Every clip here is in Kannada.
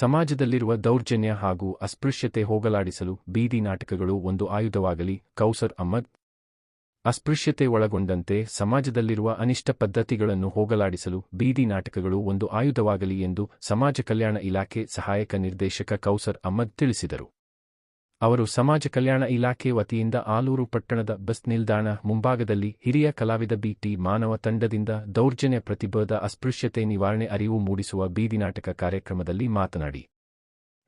ಸಮಾಜದಲ್ಲಿರುವ ದೌರ್ಜನ್ಯ ಹಾಗೂ ಅಸ್ಪೃಶ್ಯತೆ ಹೋಗಲಾಡಿಸಲು ಬೀದಿ ನಾಟಕಗಳು ಒಂದು ಆಯುಧವಾಗಲಿ, ಕೌಸರ್ ಅಹ್ಮದ್. ಅಸ್ಪೃಶ್ಯತೆ ಒಳಗೊಂಡಂತೆ ಸಮಾಜದಲ್ಲಿರುವ ಅನಿಷ್ಟ ಪದ್ಧತಿಗಳನ್ನು ಹೋಗಲಾಡಿಸಲು ಬೀದಿ ನಾಟಕಗಳು ಒಂದು ಆಯುಧವಾಗಲಿ ಎಂದು ಸಮಾಜ ಕಲ್ಯಾಣ ಇಲಾಖೆ ಸಹಾಯಕ ನಿರ್ದೇಶಕ ಕೌಸರ್ ಅಹ್ಮದ್ ತಿಳಿಸಿದರು. ಅವರು ಸಮಾಜ ಕಲ್ಯಾಣ ಇಲಾಖೆ ವತಿಯಿಂದ ಆಲೂರು ಪಟ್ಟಣದ ಬಸ್ ನಿಲ್ದಾಣ ಮುಂಭಾಗದಲ್ಲಿ ಹಿರಿಯ ಕಲಾವಿದ ಬಿಟಿ ಮಾನವ ತಂಡದಿಂದ ದೌರ್ಜನ್ಯ ಪ್ರತಿರೋಧ ಅಸ್ಪೃಶ್ಯತೆ ನಿವಾರಣೆ ಅರಿವು ಮೂಡಿಸುವ ಬೀದಿ ನಾಟಕ ಕಾರ್ಯಕ್ರಮದಲ್ಲಿ ಮಾತನಾಡಿ.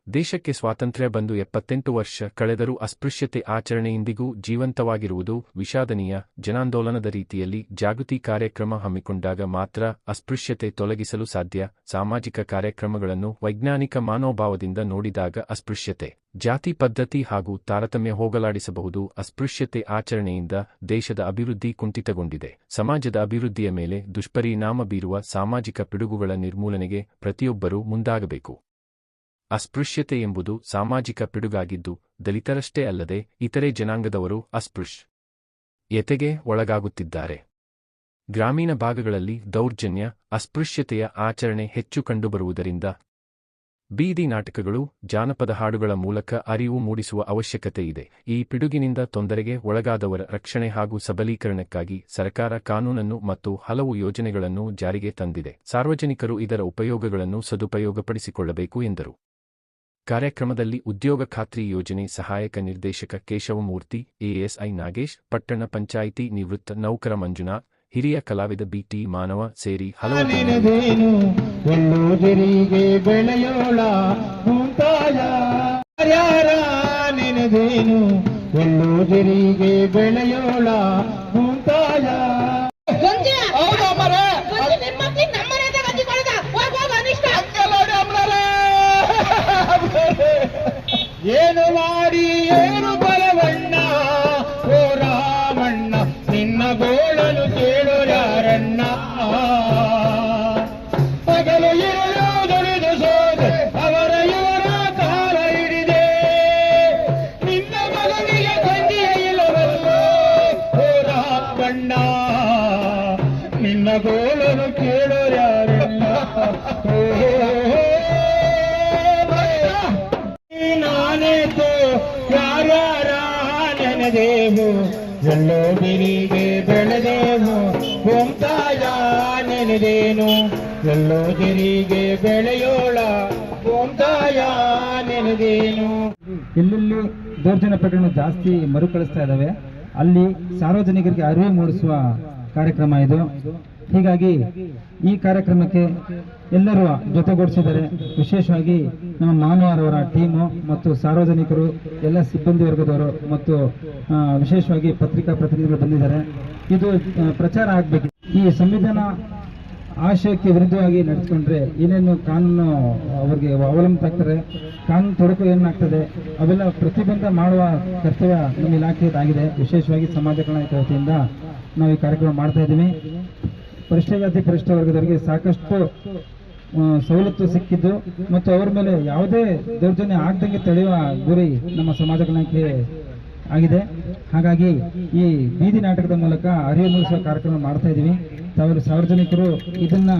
ದೇಶಕ್ಕೆ ಸ್ವಾತಂತ್ರ್ಯ ಬಂದು ಎಪ್ಪತ್ತೆಂಟು ವರ್ಷ ಕಳೆದರೂ ಅಸ್ಪೃಶ್ಯತೆ ಆಚರಣೆ ಇಂದಿಗೂ ಜೀವಂತವಾಗಿರುವುದು ವಿಷಾದನೀಯ. ಜನಾಂದೋಲನದ ರೀತಿಯಲ್ಲಿ ಜಾಗೃತಿ ಕಾರ್ಯಕ್ರಮ ಹಮ್ಮಿಕೊಂಡಾಗ ಮಾತ್ರ ಅಸ್ಪೃಶ್ಯತೆ ತೊಲಗಿಸಲು ಸಾಧ್ಯ. ಸಾಮಾಜಿಕ ಕಾರ್ಯಕ್ರಮಗಳನ್ನು ವೈಜ್ಞಾನಿಕ ಮಾನೋಭಾವದಿಂದ ನೋಡಿದಾಗ ಅಸ್ಪೃಶ್ಯತೆ, ಜಾತಿ ಪದ್ಧತಿ ಹಾಗೂ ತಾರತಮ್ಯ ಹೋಗಲಾಡಿಸಬಹುದು. ಅಸ್ಪೃಶ್ಯತೆ ಆಚರಣೆಯಿಂದ ದೇಶದ ಅಭಿವೃದ್ಧಿ ಕುಂಠಿತಗೊಂಡಿದೆ. ಸಮಾಜದ ಅಭಿವೃದ್ಧಿಯ ಮೇಲೆ ದುಷ್ಪರಿಣಾಮ ಬೀರುವ ಸಾಮಾಜಿಕ ಪಿಡುಗುಗಳ ನಿರ್ಮೂಲನೆಗೆ ಪ್ರತಿಯೊಬ್ಬರೂ ಮುಂದಾಗಬೇಕು. ಅಸ್ಪೃಶ್ಯತೆ ಎಂಬುದು ಸಾಮಾಜಿಕ ಪಿಡುಗಾಗಿದ್ದು ದಲಿತರಷ್ಟೇ ಅಲ್ಲದೆ ಇತರೆ ಜನಾಂಗದವರು ಅಸ್ಪೃಶ್. ಯತೆಗೆ ಒಳಗಾಗುತ್ತಿದ್ದಾರೆ. ಗ್ರಾಮೀಣ ಭಾಗಗಳಲ್ಲಿ ದೌರ್ಜನ್ಯ, ಅಸ್ಪೃಶ್ಯತೆಯ ಆಚರಣೆ ಹೆಚ್ಚು ಕಂಡುಬರುವುದರಿಂದ ಬೀದಿ ನಾಟಕಗಳು, ಜಾನಪದ ಹಾಡುಗಳ ಮೂಲಕ ಅರಿವು ಮೂಡಿಸುವ ಅವಶ್ಯಕತೆ ಇದೆ. ಈ ಪಿಡುಗಿನಿಂದ ತೊಂದರೆಗೆ ಒಳಗಾದವರ ರಕ್ಷಣೆ ಹಾಗೂ ಸಬಲೀಕರಣಕ್ಕಾಗಿ ಸರ್ಕಾರ ಕಾನೂನನ್ನು ಮತ್ತು ಹಲವು ಯೋಜನೆಗಳನ್ನು ಜಾರಿಗೆ ತಂದಿದೆ. ಸಾರ್ವಜನಿಕರು ಇದರ ಉಪಯೋಗಗಳನ್ನು ಸದುಪಯೋಗಪಡಿಸಿಕೊಳ್ಳಬೇಕು ಎಂದರು. ಕಾರ್ಯಕ್ರಮದಲ್ಲಿ ಉದ್ಯೋಗ ಖಾತ್ರಿ ಯೋಜನೆ ಸಹಾಯಕ ನಿರ್ದೇಶಕ ಕೇಶವಮೂರ್ತಿ ಎಎಸ್ಐ ನಾಗೇಶ್ ಪಟ್ಟಣ ಪಂಚಾಯಿತಿ ನಿವೃತ್ತ ನೌಕರ ಮಂಜುನಾ ಹಿರಿಯ ಕಲಾವಿದ ಬಿಟಿ ಮಾನವ ಸೇರಿ ಹಲವು ಬೆಳೆಯೋಳ ಏನು ಮಾಡಿ, ಏನು ಬಲವಣ್ಣ ಓ ರಾಮಣ್ಣ, ನಿನ್ನ ಗೋಳನು ಕೇಳು ಯಾರಣ್ಣ? ಪಗಲು ಇರಲು ದುಡಿದು ಸೋದೆ, ಅವರ ಇವರ ಕಾಲ ಹಿಡಿದೆ. ನಿನ್ನ ಮಗನಿಗೆ ಗಂಜಿಯ ಇಲ್ಲವಲ್ಲ? ಓ ರಾಮಣ್ಣ, ನಿನ್ನ ಗೋಳನು ಕೇಳು ನೆನೆದೇವು ಎಲ್ಲೋ ಬಿರಿಗೆ ಬೆಳೆದೇವು ಓಂತಾಯ ನೆನೆದೇನು? ಎಲ್ಲೋ ಬಿರಿಗೆ ಬೆಳೆಯೋಳ ಓಂತಾಯ ನೆನೆದೇನು? ಎಲ್ಲೆಲ್ಲಿ ದೌರ್ಜನ್ಯ ಪ್ರಕರಣ ಜಾಸ್ತಿ ಮರುಕಳಿಸ್ತಾ ಇದ್ದಾವೆ ಅಲ್ಲಿ ಸಾರ್ವಜನಿಕರಿಗೆ ಅರಿವು ಮೂಡಿಸುವ ಕಾರ್ಯಕ್ರಮ ಇದು. ಹೀಗಾಗಿ ಈ ಕಾರ್ಯಕ್ರಮಕ್ಕೆ ಎಲ್ಲರೂ ಜೊತೆಗೂಡಿಸಿದರೆ ವಿಶೇಷವಾಗಿ ನಮ್ಮ ಮಾನವರವರ ಟೀಮು ಮತ್ತು ಸಾರ್ವಜನಿಕರು, ಎಲ್ಲ ಸಿಬ್ಬಂದಿ ವರ್ಗದವರು ಮತ್ತು ವಿಶೇಷವಾಗಿ ಪತ್ರಿಕಾ ಪ್ರತಿನಿಧಿಗಳು ಬಂದಿದ್ದಾರೆ. ಇದು ಪ್ರಚಾರ ಆಗಬೇಕು ಈ ಸಂವಿಧಾನ ಆಶಯಕ್ಕೆ ವಿರುದ್ಧವಾಗಿ ನಡೆಸ್ಕೊಂಡ್ರೆ ಏನೇನು ಕಾನೂನು ಅವರಿಗೆ ಅವಲಂಬಿತ ಆಗ್ತಾರೆ ಕಾನೂನು ತೊಡಕು ಏನಾಗ್ತದೆ, ಅವೆಲ್ಲ ಪ್ರತಿಬಂಧ ಮಾಡುವ ಕರ್ತವ್ಯ ನಮ್ಮ ಇಲಾಖೆಯದಾಗಿದೆ. ವಿಶೇಷವಾಗಿ ಸಮಾಜ ಕಲ್ಯಾಣ ನಾವು ಈ ಕಾರ್ಯಕ್ರಮ ಮಾಡ್ತಾ ಇದ್ದೀವಿ. ಜಾತಿ ಪರಿಷ್ಠ ವರ್ಗದವರಿಗೆ ಸಾಕಷ್ಟು ಸವಲತ್ತು ಸಿಕ್ಕಿದ್ದು ಮತ್ತು ಅವರ ಮೇಲೆ ಯಾವುದೇ ದೌರ್ಜನ್ಯ ಆಗದಂಗೆ ತಡೆಯುವ ಗುರಿ ನಮ್ಮ ಸಮಾಜ ಕಲ್ಯಾಣಕ್ಕೆ ಆಗಿದೆ. ಹಾಗಾಗಿ ಈ ಬೀದಿ ನಾಟಕದ ಮೂಲಕ ಅರಿವು ಮೂಡಿಸುವ ಕಾರ್ಯಕ್ರಮ ಮಾಡ್ತಾ ಇದ್ದೀವಿ. ತಾವೆಲ್ಲ ಸಾರ್ವಜನಿಕರು ಇದನ್ನ